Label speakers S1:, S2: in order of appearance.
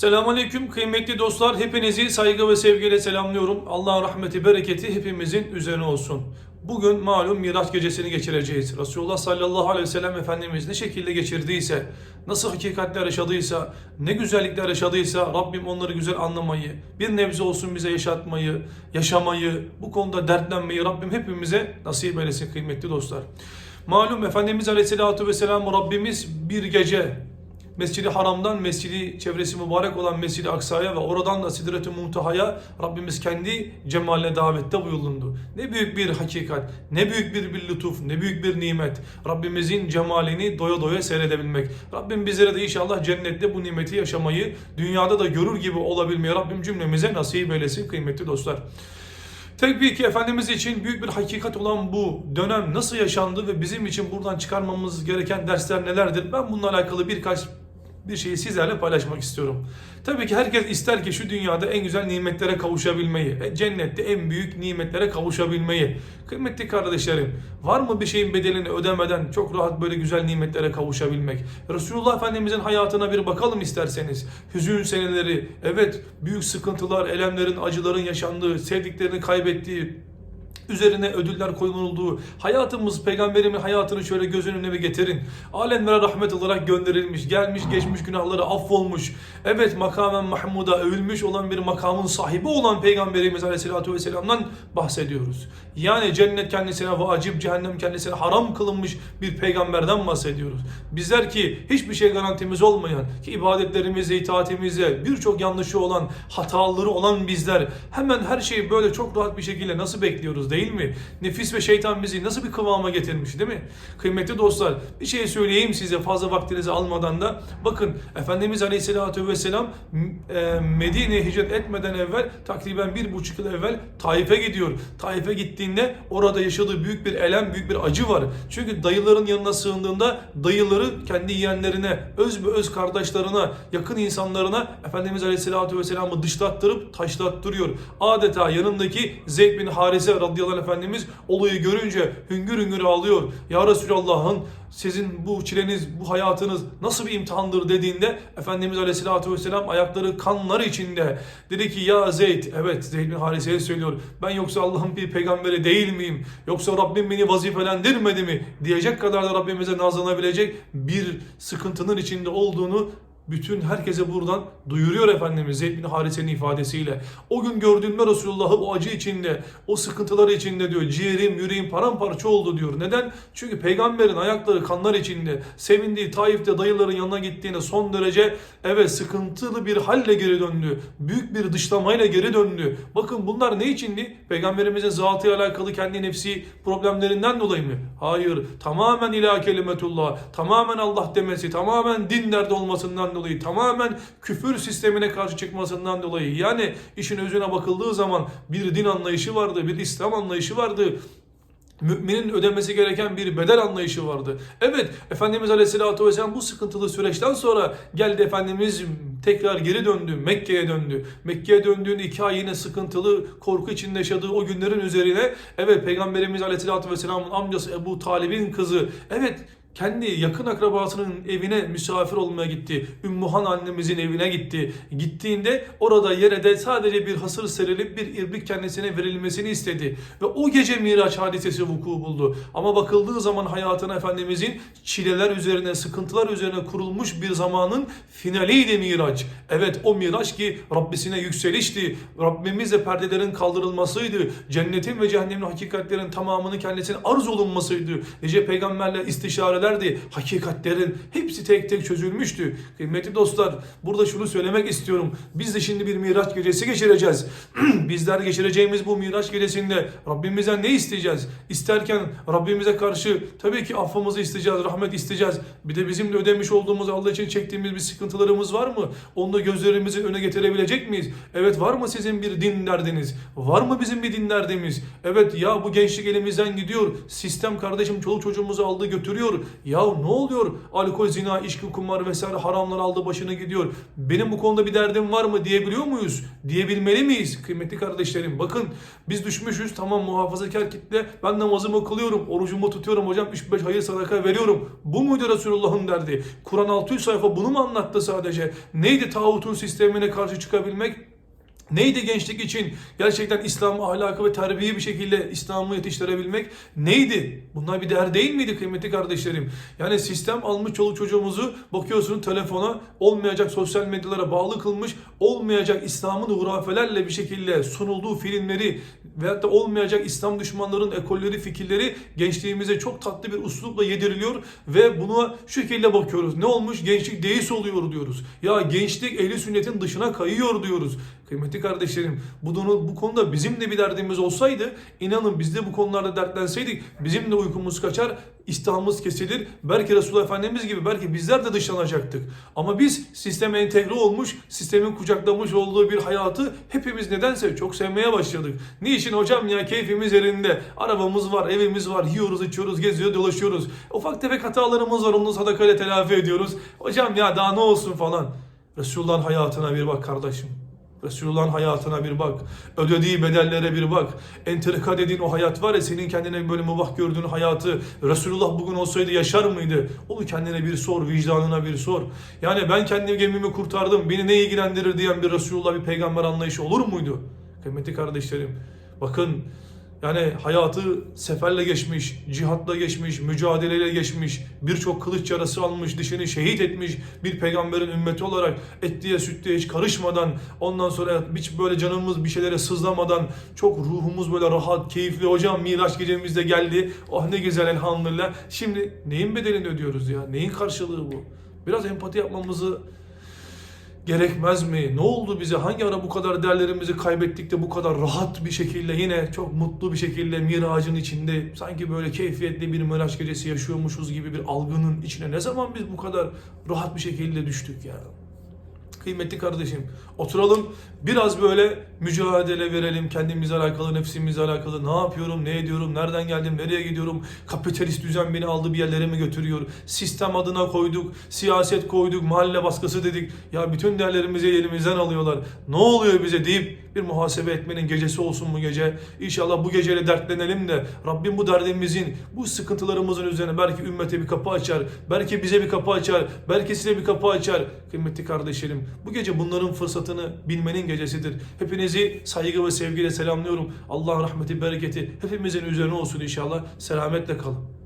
S1: Selamünaleyküm kıymetli dostlar. Hepinizi saygı ve sevgiyle selamlıyorum. Allah'ın rahmeti, bereketi hepimizin üzerine olsun. Bugün malum Miraç gecesini geçireceğiz. Resulullah sallallahu aleyhi ve sellem Efendimiz ne şekilde geçirdiyse, nasıl hakikatler yaşadıysa, ne güzellikler yaşadıysa Rabbim onları güzel anlamayı, bir nebze olsun bize yaşatmayı, yaşamayı, bu konuda dertlenmeyi Rabbim hepimize nasip eylesin kıymetli dostlar. Malum Efendimiz aleyhissalatu vesselam Rabbimiz bir gece Mescidi Haram'dan Mescidi çevresi mübarek olan Mescidi Aksa'ya ve oradan da Sidret-i Muntaha'ya Rabbimiz kendi cemaline davette buyuruldu. Ne büyük bir hakikat, ne büyük bir, bir lütuf, ne büyük bir nimet. Rabbimizin cemalini doya doya seyredebilmek. Rabbim bizlere de inşallah cennette bu nimeti yaşamayı, dünyada da görür gibi olabilmeyi Rabbim cümlemize nasip eylesin kıymetli dostlar. Tabii ki Efendimiz için büyük bir hakikat olan bu dönem nasıl yaşandı ve bizim için buradan çıkarmamız gereken dersler nelerdir? Ben bununla alakalı birkaç bir şeyi sizlerle paylaşmak istiyorum. Tabii ki herkes ister ki şu dünyada en güzel nimetlere kavuşabilmeyi, e, cennette en büyük nimetlere kavuşabilmeyi. Kıymetli kardeşlerim, var mı bir şeyin bedelini ödemeden çok rahat böyle güzel nimetlere kavuşabilmek? Resulullah Efendimizin hayatına bir bakalım isterseniz. Hüzün seneleri, evet büyük sıkıntılar, elemlerin, acıların yaşandığı, sevdiklerini kaybettiği, üzerine ödüller koyulduğu, hayatımız peygamberimin hayatını şöyle göz önüne bir getirin. Alemlere rahmet olarak gönderilmiş, gelmiş geçmiş günahları affolmuş. Evet makamen Mahmud'a övülmüş olan bir makamın sahibi olan peygamberimiz aleyhissalatü vesselam'dan bahsediyoruz. Yani cennet kendisine vacip, cehennem kendisine haram kılınmış bir peygamberden bahsediyoruz. Bizler ki hiçbir şey garantimiz olmayan, ki ibadetlerimize, itaatimize birçok yanlışı olan, hataları olan bizler hemen her şeyi böyle çok rahat bir şekilde nasıl bekliyoruz değil mi? Nefis ve şeytan bizi nasıl bir kıvama getirmiş değil mi? Kıymetli dostlar bir şey söyleyeyim size fazla vaktinizi almadan da. Bakın Efendimiz Aleyhisselatü Vesselam e, Medine'ye hicret etmeden evvel takriben bir buçuk yıl evvel Taif'e gidiyor. Taif'e gittiğinde orada yaşadığı büyük bir elem, büyük bir acı var. Çünkü dayıların yanına sığındığında dayıları kendi yeğenlerine, öz ve öz kardeşlerine, yakın insanlarına Efendimiz Aleyhisselatü Vesselam'ı dışlattırıp taşlattırıyor. Adeta yanındaki Zeyd bin Harise radıyallahu anh Efendimiz olayı görünce hüngür hüngür ağlıyor. Ya Resulallah'ın sizin bu çileniz, bu hayatınız nasıl bir imtihandır dediğinde Efendimiz Aleyhisselatü Vesselam ayakları kanlar içinde dedi ki ya Zeyd, evet Zeyd bin Harise'ye söylüyor ben yoksa Allah'ın bir peygamberi değil miyim? Yoksa Rabbim beni vazifelendirmedi mi? Diyecek kadar da Rabbimize nazlanabilecek bir sıkıntının içinde olduğunu bütün herkese buradan duyuruyor Efendimiz Zeyd bin Harise'nin ifadesiyle. O gün gördüğümde Resulullah'ı o acı içinde, o sıkıntıları içinde diyor. Ciğerim, yüreğim paramparça oldu diyor. Neden? Çünkü peygamberin ayakları kanlar içinde. Sevindiği Taif'te dayıların yanına gittiğinde son derece evet sıkıntılı bir halle geri döndü. Büyük bir dışlamayla geri döndü. Bakın bunlar ne içindi? Peygamberimizin zatıyla alakalı kendi nefsi problemlerinden dolayı mı? Hayır. Tamamen ilah kelimetullah. Tamamen Allah demesi. Tamamen din derdi olmasından dolayı. Tamamen küfür sistemine karşı çıkmasından dolayı. Yani işin özüne bakıldığı zaman bir din anlayışı vardı. Bir İslam anlayışı vardı. Müminin ödemesi gereken bir bedel anlayışı vardı. Evet Efendimiz Aleyhisselatü Vesselam bu sıkıntılı süreçten sonra geldi Efendimiz tekrar geri döndü. Mekke'ye döndü. Mekke'ye döndüğünde iki ay yine sıkıntılı, korku içinde yaşadığı o günlerin üzerine evet Peygamberimiz Aleyhisselatü Vesselam'ın amcası Ebu Talib'in kızı evet kendi yakın akrabasının evine misafir olmaya gitti. Ümmühan annemizin evine gitti. Gittiğinde orada yere de sadece bir hasır serilip bir irbik kendisine verilmesini istedi. Ve o gece Miraç hadisesi vuku buldu. Ama bakıldığı zaman hayatına Efendimizin çileler üzerine, sıkıntılar üzerine kurulmuş bir zamanın finaliydi Miraç. Evet o Miraç ki Rabbisine yükselişti. Rabbimizle perdelerin kaldırılmasıydı. Cennetin ve cehennemin hakikatlerin tamamını kendisine arz olunmasıydı. Nice peygamberle istişare ederdi. Hakikatlerin hepsi tek tek çözülmüştü. Kıymetli dostlar burada şunu söylemek istiyorum. Biz de şimdi bir Miraç gecesi geçireceğiz. Bizler geçireceğimiz bu Miraç gecesinde Rabbimizden ne isteyeceğiz? İsterken Rabbimize karşı tabii ki affımızı isteyeceğiz, rahmet isteyeceğiz. Bir de bizim de ödemiş olduğumuz Allah için çektiğimiz bir sıkıntılarımız var mı? Onu da gözlerimizin önüne getirebilecek miyiz? Evet var mı sizin bir din derdiniz? Var mı bizim bir din derdimiz? Evet ya bu gençlik elimizden gidiyor. Sistem kardeşim çoluk çocuğumuzu aldı götürüyor. Ya ne oluyor? Alkol, zina, içki, kumar vesaire haramlar aldı başını gidiyor. Benim bu konuda bir derdim var mı diyebiliyor muyuz? Diyebilmeli miyiz? Kıymetli kardeşlerim bakın biz düşmüşüz tamam muhafazakar kitle ben namazımı kılıyorum, orucumu tutuyorum hocam 3-5 hayır sadaka veriyorum. Bu muydu Resulullah'ın derdi? Kur'an 600 sayfa bunu mu anlattı sadece? Neydi tağutun sistemine karşı çıkabilmek? Neydi gençlik için gerçekten İslam ahlakı ve terbiye bir şekilde İslam'ı yetiştirebilmek? Neydi? Bunlar bir değer değil miydi kıymetli kardeşlerim? Yani sistem almış çoluk çocuğumuzu bakıyorsun telefona olmayacak sosyal medyalara bağlı kılmış, olmayacak İslam'ın hurafelerle bir şekilde sunulduğu filmleri veyahut da olmayacak İslam düşmanların ekolleri, fikirleri gençliğimize çok tatlı bir uslupla yediriliyor ve buna şu şekilde bakıyoruz. Ne olmuş? Gençlik deist oluyor diyoruz. Ya gençlik ehli sünnetin dışına kayıyor diyoruz. Kıymetli kardeşlerim bu, donu, bu konuda bizim de bir derdimiz olsaydı inanın biz de bu konularda dertlenseydik bizim de uykumuz kaçar, iştahımız kesilir. Belki Resulullah Efendimiz gibi belki bizler de dışlanacaktık. Ama biz sisteme entegre olmuş, sistemin kucaklamış olduğu bir hayatı hepimiz nedense çok sevmeye başladık. Niçin hocam ya keyfimiz yerinde, arabamız var, evimiz var, yiyoruz, içiyoruz, geziyor, dolaşıyoruz. Ufak tefek hatalarımız var onu sadakayla telafi ediyoruz. Hocam ya daha ne olsun falan. Resulullah'ın hayatına bir bak kardeşim. Resulullah'ın hayatına bir bak. Ödediği bedellere bir bak. Entrika dediğin o hayat var ya senin kendine böyle mubah gördüğün hayatı Resulullah bugün olsaydı yaşar mıydı? Onu kendine bir sor, vicdanına bir sor. Yani ben kendi gemimi kurtardım, beni ne ilgilendirir diyen bir Resulullah, bir peygamber anlayışı olur muydu? Kıymetli kardeşlerim, bakın yani hayatı seferle geçmiş, cihatla geçmiş, mücadeleyle geçmiş, birçok kılıç yarası almış, dişini şehit etmiş bir peygamberin ümmeti olarak etliye sütlüye hiç karışmadan, ondan sonra hiç böyle canımız bir şeylere sızlamadan, çok ruhumuz böyle rahat, keyifli. Hocam Miraç gecemiz geldi. Oh ne güzel elhamdülillah. Şimdi neyin bedelini ödüyoruz ya? Neyin karşılığı bu? Biraz empati yapmamızı gerekmez mi? Ne oldu bize? Hangi ara bu kadar değerlerimizi kaybettik de bu kadar rahat bir şekilde yine çok mutlu bir şekilde miracın içinde sanki böyle keyfiyetli bir miraç gecesi yaşıyormuşuz gibi bir algının içine ne zaman biz bu kadar rahat bir şekilde düştük ya? Kıymetli kardeşim oturalım biraz böyle mücadele verelim kendimizle alakalı nefsimizle alakalı. Ne yapıyorum ne ediyorum nereden geldim nereye gidiyorum? Kapitalist düzen beni aldı bir yerlere mi götürüyor? Sistem adına koyduk siyaset koyduk mahalle baskısı dedik. Ya bütün değerlerimizi elimizden alıyorlar. Ne oluyor bize deyip bir muhasebe etmenin gecesi olsun bu gece. İnşallah bu geceyle dertlenelim de Rabbim bu derdimizin bu sıkıntılarımızın üzerine belki ümmete bir kapı açar belki bize bir kapı açar belki size bir kapı açar. Kıymetli kardeşlerim bu gece bunların fırsatını bilmenin gecesidir. Hepinizi saygı ve sevgiyle selamlıyorum. Allah rahmeti, bereketi hepimizin üzerine olsun inşallah. Selametle kalın.